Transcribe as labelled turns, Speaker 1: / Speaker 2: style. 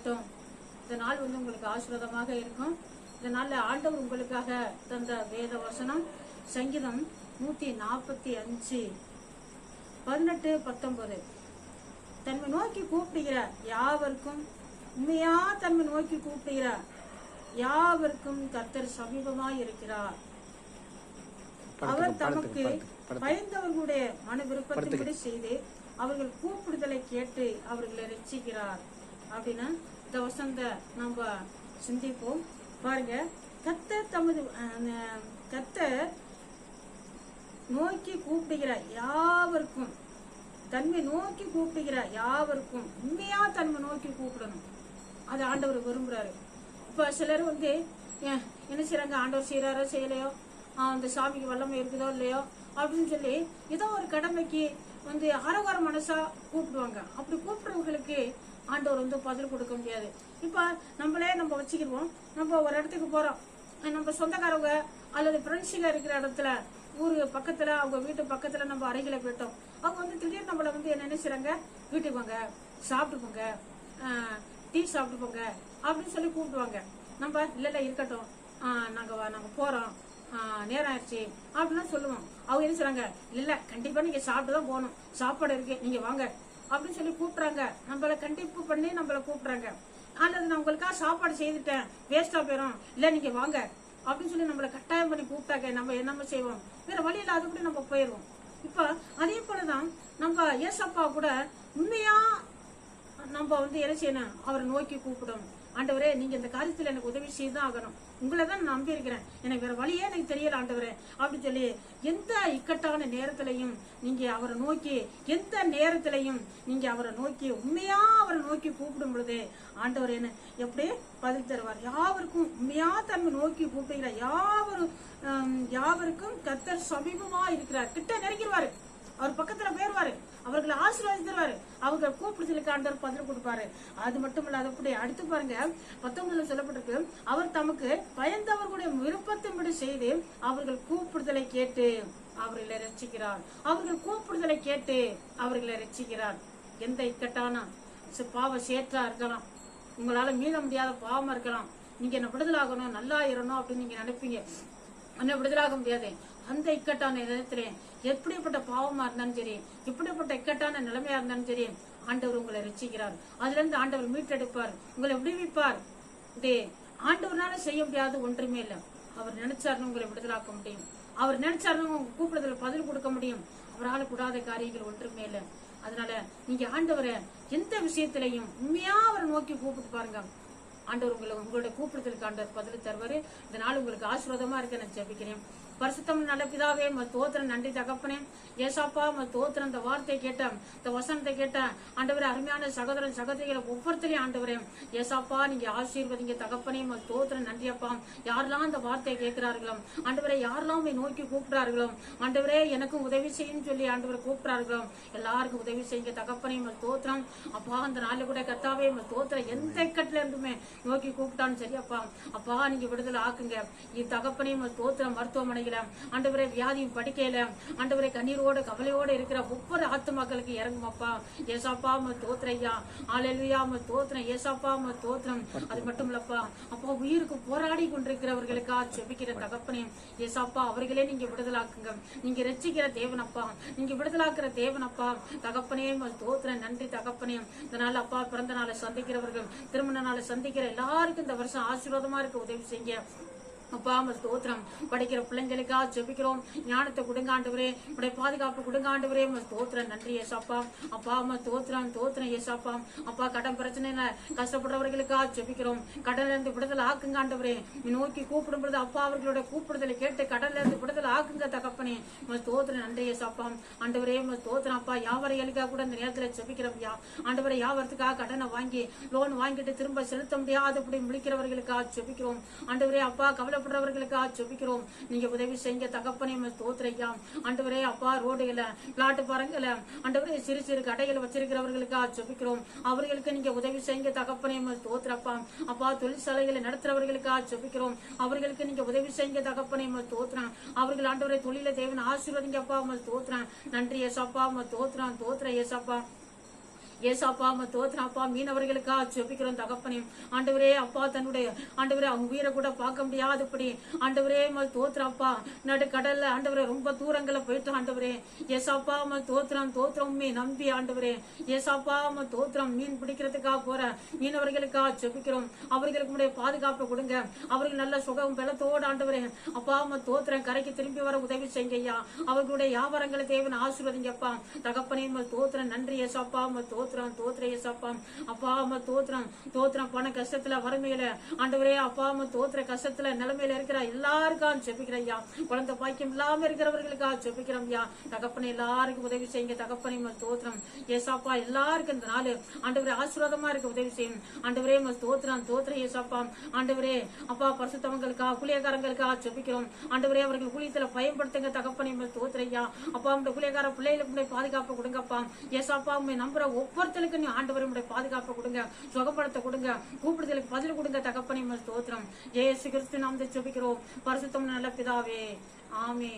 Speaker 1: உண்டாகட்டும் இந்த நாள் வந்து உங்களுக்கு ஆசீர்வாதமாக இருக்கும். இந்த நாள்ல ஆண்டவர் உங்களுக்காக தந்த வேத வசனம் சங்கீதம் நூத்தி நாற்பத்தி அஞ்சு பதினெட்டு பத்தொன்பது. தன்மை நோக்கி கூப்பிடுகிற யாவருக்கும் உண்மையா தன்மை நோக்கி கூப்பிடுகிற யாவருக்கும் கர்த்தர் சமீபமாய் இருக்கிறார். அவர் தமக்கு பயந்தவர்களுடைய மன விருப்பத்தின்படி செய்து அவர்கள் கூப்பிடுதலை கேட்டு அவர்களை ரட்சிக்கிறார் அப்படின்னா இந்த வசந்த நம்ம சிந்திப்போம். பாருங்க கத்த தமது கத்த நோக்கி கூப்பிடுகிற யாவருக்கும் தன்மை நோக்கி கூப்பிடுகிற யாவருக்கும் உண்மையா தன்மை நோக்கி கூப்பிடணும். அது ஆண்டவர் விரும்புறாரு. இப்ப சிலர் வந்து என்ன செய்றாங்க? ஆண்டவர் செய்யறாரோ செய்யலையோ? அந்த சாமிக்கு வல்லமை இருக்குதோ இல்லையோ? அப்படின்னு சொல்லி ஏதோ ஒரு கடமைக்கு வந்து அரவர மனசா கூப்பிடுவாங்க. அப்படி கூப்பிடுறவங்களுக்கு ஆண்டவர் வந்து பதில் கொடுக்க முடியாது. இப்போ நம்மளே நம்ம வச்சுக்கிடுவோம் நம்ம ஒரு இடத்துக்கு போகிறோம் நம்ம சொந்தக்காரவங்க அல்லது ஃப்ரெண்ட்ஸுங்க இருக்கிற இடத்துல ஊர் பக்கத்தில் அவங்க வீட்டு பக்கத்தில் நம்ம அறைகளை போயிட்டோம். அவங்க வந்து திடீர்னு நம்மளை வந்து என்ன நினைச்சுறாங்க? வீட்டுக்கு போங்க சாப்பிட்டு போங்க டீ சாப்பிட்டு போங்க அப்படின்னு சொல்லி கூப்பிடுவாங்க. நம்ம இல்லை இல்லை இருக்கட்டும். நாங்கள் நாங்கள் போகிறோம் நேரம் ஆயிடுச்சு. அப்படிலாம் சொல்லுவோம். அவங்க என்ன சொல்கிறாங்க இல்லை கண்டிப்பாக நீங்கள் சாப்பிட்டு தான் போகணும். சாப்பாடு இருக்கு. நீங்கள் வாங்க. அப்படின்னு சொல்லி கூப்பிட்றாங்க. நம்மளை கண்டிப்பு பண்ணி நம்மள கூப்பிட்றாங்க. அல்லது நான் உங்களுக்காக சாப்பாடு செய்துட்டேன். வேஸ்ட்டாக போயிடும் இல்லை நீங்கள் வாங்க. அப்படின்னு சொல்லி நம்மளை கட்டாயம் பண்ணி கூப்பிட்டாக்க நம்ம என்னமோ செய்வோம்? வேற வழி இல்லாத கூட நம்ம போயிடுவோம். இப்போ அதே போலதான் நம்ம ஏசப்பா கூட உண்மையாக நம்ம வந்து என்ன செய்யணும்? அவரை நோக்கி கூப்பிடணும். ஆண்டவரே நீங்க இந்த காரியத்துல எனக்கு உதவி செய்துதான் ஆகணும். உங்களை தான் நான் நம்பி இருக்கிறேன் எனக்கு வேற வழியே எனக்கு தெரியல ஆண்டவரே. அப்படின்னு சொல்லி எந்த இக்கட்டான நேரத்திலையும் நீங்க அவரை நோக்கி எந்த நேரத்திலையும் நீங்க அவரை நோக்கி உண்மையா அவரை நோக்கி கூப்பிடும் பொழுது ஆண்டவர் என்ன எப்படி பதில் தருவார். யாவருக்கும் உண்மையா தன்மை நோக்கி கூப்பிடுகிற யாவரும் யாவருக்கும் கத்தர் சமீபமா இருக்கிறார். கிட்ட நெருங்கிடுவாரு. அவர் பக்கத்துல போயிருவாரு. அவர்களை ஆசீர்வாதித்துருவாரு அவங்க கூப்பிடுதலுக்கு ஆண்டவர் பதில் கொடுப்பாரு. அது மட்டும் இல்ல அப்படி அடுத்து பாருங்க பத்தொன்பதுல சொல்லப்பட்டிருக்கு அவர் தமக்கு பயந்தவர்களுடைய விருப்பத்தின்படி செய்து அவர்கள் கூப்பிடுதலை கேட்டு அவர்களை ரசிக்கிறார் அவர்கள் கூப்பிடுதலை கேட்டு அவர்களை ரசிக்கிறார் எந்த இக்கட்டான பாவ சேற்றா இருக்கலாம். உங்களால மீள முடியாத பாவமா இருக்கலாம். நீங்க என்ன விடுதலாகணும் நல்லா இருணும் அப்படின்னு நீங்க நினைப்பீங்க. என்ன விடுதலாக முடியாது. அந்த இக்கட்டான நேரத்திலே எப்படிப்பட்ட பாவமா இருந்தாலும் சரி எப்படிப்பட்ட இக்கட்டான நிலைமையா இருந்தாலும் சரி ஆண்டவர் உங்களை ரசிக்கிறார் அதுல இருந்து ஆண்டவர் மீட்டெடுப்பார். உங்களை விடுவிப்பார். இது ஆண்டவர்னால செய்ய முடியாது ஒன்றுமே இல்லை. அவர் நினைச்சாருன்னு உங்களை விடுதலாக்க முடியும். அவர் நினைச்சாருன்னு உங்க கூப்பிடுதல பதில் கொடுக்க முடியும். அவரால் கூடாத காரியங்கள் ஒன்றுமே இல்லை. அதனால நீங்க ஆண்டவரை எந்த விஷயத்திலையும் உண்மையா அவரை நோக்கி கூப்பிட்டு பாருங்க. ஆண்டவர் உங்களை உங்களுடைய கூப்பிடுதலுக்கு ஆண்டவர் பதில் தருவாரு இந்த நாள் உங்களுக்கு ஆசீர்வாதமா இருக்க நான் ஜெபிக்கிறேன். பரிசுத்தம் நல்ல பிதாவே தோத்திரம் நன்றி தகப்பனே. ஏசாப்பா ம தோத்திரம் இந்த வார்த்தையை கேட்டேன் இந்த வசனத்தை கேட்டேன். ஆண்டவரே அருமையான சகோதரன் சகோதரிகளை ஒவ்வொருத்தரையும் ஆண்டவரே. ஏசாப்பா நீங்க ஆசீர்வதிங்க தகப்பனே ம தோத்திரம் நன்றியப்பா யாரெல்லாம் இந்த வார்த்தையை கேட்கிறார்களோ ஆண்டவரை யாரெல்லாம் நோக்கி கூப்பிடுறார்களோ ஆண்டவரே எனக்கும் உதவி செய்யும் சொல்லி ஆண்டவரை கூப்பிடுறார்களோ எல்லாருக்கும் உதவி செய்யுங்க தகப்பனே ம தோத்திரம். அப்பா அந்த நாளில் கூட கத்தாவே ம தோத்திரம் எந்த இக்கட்டுல இருந்துமே நோக்கி கூப்பிட்டான்னு சரி அப்பா. அப்பா நீங்க விடுதலை ஆக்குங்க. இது தகப்பனே ம தோத்திரம் மருத்துவமனையில ஆண்டவரே வியாதியும் படிக்கையில ஆண்டவரை கண்ணீரோட கவலையோட இருக்கிற ஒவ்வொரு ஆத்துமாக்களுக்கு இறங்குமாப்பா. ஏசாப்பா ம தோத்திரையா. ஆளெல்வியா ம தோத்திரம். ஏசாப்பா ம தோத்திரம். அது மட்டும் இல்லப்பா அப்போ உயிருக்கு போராடி கொண்டிருக்கிறவர்களுக்கா செபிக்கிற தகப்பனே. ஏசாப்பா அவர்களே நீங்க விடுதலாக்குங்க. நீங்க ரசிக்கிற தேவனப்பா. நீங்க விடுதலாக்குற தேவனப்பா. தகப்பனே தோத்திரம். நன்றி தகப்பனே. இந்த நாள் அப்பா பிறந்த நாளை சந்திக்கிறவர்கள் திருமண நாளை சந்திக்கிற எல்லாருக்கும் இந்த வருஷம் ஆசீர்வாதமா இருக்க உதவி செய்ய அப்பா உமக்கு ஸ்தோத்திரம். படிக்கிற பிள்ளைங்களுக்காக ஜெபிக்கிறோம். ஞானத்தை கொடுங்காண்டவரே உடைய பாதுகாப்பு கொடுங்க ஆண்டவரே. ஸ்தோத்திரம். நன்றி ஏசாப்பா. அப்பா உம தோத்திரம் ஸ்தோத்திரம் ஏசாப்பா. அப்பா கடன் பிரச்சனையில கஷ்டப்படுறவர்களுக்கா ஜெபிக்கிறோம். கடல்ல இருந்து விடுதலை ஆக்குங்காண்டவரே நோக்கி கூப்பிடும் பொழுது அப்பா அவர்களோட கூப்பிடுதலை கேட்டு கடல்ல இருந்து விடுதலை ஆக்குங்க தகப்பனே. உம ஸ்தோத்திரம். நன்றி ஏசாப்பா. ஆண்டவரே உம ஸ்தோத்திரம். அப்பா யாவரைகளுக்காக கூட இந்த நேரத்துல ஜெபிக்கிறோம் ஆண்டவரை யாவரத்துக்காக கடனை வாங்கி லோன் வாங்கிட்டு திரும்ப செலுத்த முடியாதபடி முடிக்கிறவர்களுக்காக ஜெபிக்கிறோம். ஆண்டவரே அப்பா கவலை கஷ்டப்படுறவர்களுக்காக ஜெபிக்கிறோம். நீங்க உதவி செய்ய தகப்பனே தோத்துறையா ஸ்தோத்திரையா. ஆண்டவரே அப்பா ரோடுகள பிளாட்டு பாருங்கள ஆண்டவரே சிறு சிறு கடைகள் வச்சிருக்கிறவர்களுக்காக ஜெபிக்கிறோம். அவர்களுக்கு நீங்க உதவி செய்ய தகப்பனே தோத்துறப்பா அப்பா தொழிற்சாலைகளை நடத்துறவர்களுக்காக ஜெபிக்கிறோம். அவர்களுக்கு நீங்க உதவி செய்ய தகப்பனையும் தோத்துறான் அவர்கள் ஆண்டவரை தொழில தேவன் ஆசீர்வதிங்கப்பா உம தோத்துறான் நன்றி ஏசப்பா தோத்துறான் தோத்துற ஸ்தோத்திரம் ஏசப்பா. ஏசாப்பா ம தோத்திரப்பா மீனவர்களுக்கா ஜெபிக்கிறோம் தகப்பனே. ஆண்டவரே அப்பா தன்னுடைய ஆண்டவரே அவங்க உயிரை கூட பார்க்க முடியாதபடி ஆண்டவரே ம தோத்திரப்பா நடு கடல்ல ஆண்டவரே ரொம்ப தூரங்களை போயிட்டு ஆண்டவரே. ஏசாப்பா மல் தோத்திரம் தோத்திரம் மீ நம்பி ஆண்டவரே. ஏசாப்பா மல் தோத்திரம் மீன் பிடிக்கிறதுக்காக போற மீனவர்களுக்கா ஜெபிக்கிறோம். அவர்களுக்கு உடைய பாதுகாப்பை கொடுங்க. அவர்கள் நல்ல சுகம் பலத்தோடு ஆண்டவரே அப்பா மல் தோத்திரம் கரைக்கு திரும்பி வர உதவி செய்யுங்க ஐயா. அவர்களுடைய வியாபாரங்களை தேவன் ஆசீர்வதிங்கப்பா தகப்பனே மல் தோத்திரம் நன்றி ஏசாப்பா மல் தோத்திரம் தோத்திர ஏசப்பா அப்பா அம்மா தோத்திரம் தோத்திரம் பண கஷ்டத்துல வறுமையில ஆண்டவரே அப்பா அம்மா தோத்துற கஷ்டத்துல நிலைமையில இருக்கிற எல்லாருக்கும் ஜெபிக்கிறேன் ஐயா. குழந்தை பாக்கியம் இல்லாம இருக்கிறவர்களுக்காக ஜெபிக்கிறோம் ஐயா. தகப்பனை எல்லாருக்கும் உதவி செய்யுங்க. தகப்பனை ம தோத்திரம் ஏசாப்பா எல்லாருக்கும் இந்த நாள் ஆண்டவரே ஆசீர்வாதமா இருக்க உதவி செய்யும். ஆண்டவரே தோத்துறான் தோத்துற ஏசாப்பா ஆண்டவரே அப்பா பரிசுத்தவங்களுக்காக குளியக்காரங்களுக்காக ஜெபிக்கிறோம். ஆண்டவரே அவர்கள் குளியத்துல பயன்படுத்துங்க. தகப்பனை ம அப்பா உங்க குளியக்கார பிள்ளைகளுக்கு பாதுகாப்பு கொடுங்கப்பா. ஏசாப்பா உண்மை நம்புற ஒவ்வொருத்தருக்கு நீ ஆண்டவரை உடைய கொடுங்க சுகப்படுத்த கொடுங்க கூப்பிடுதலுக்கு பதில் கொடுங்க தகப்பனை தோத்திரம் ஜெயசு கிறிஸ்து நாம் ஜெபிக்கிறோம். பரிசுத்தம் நல்ல பிதாவே. ஆமே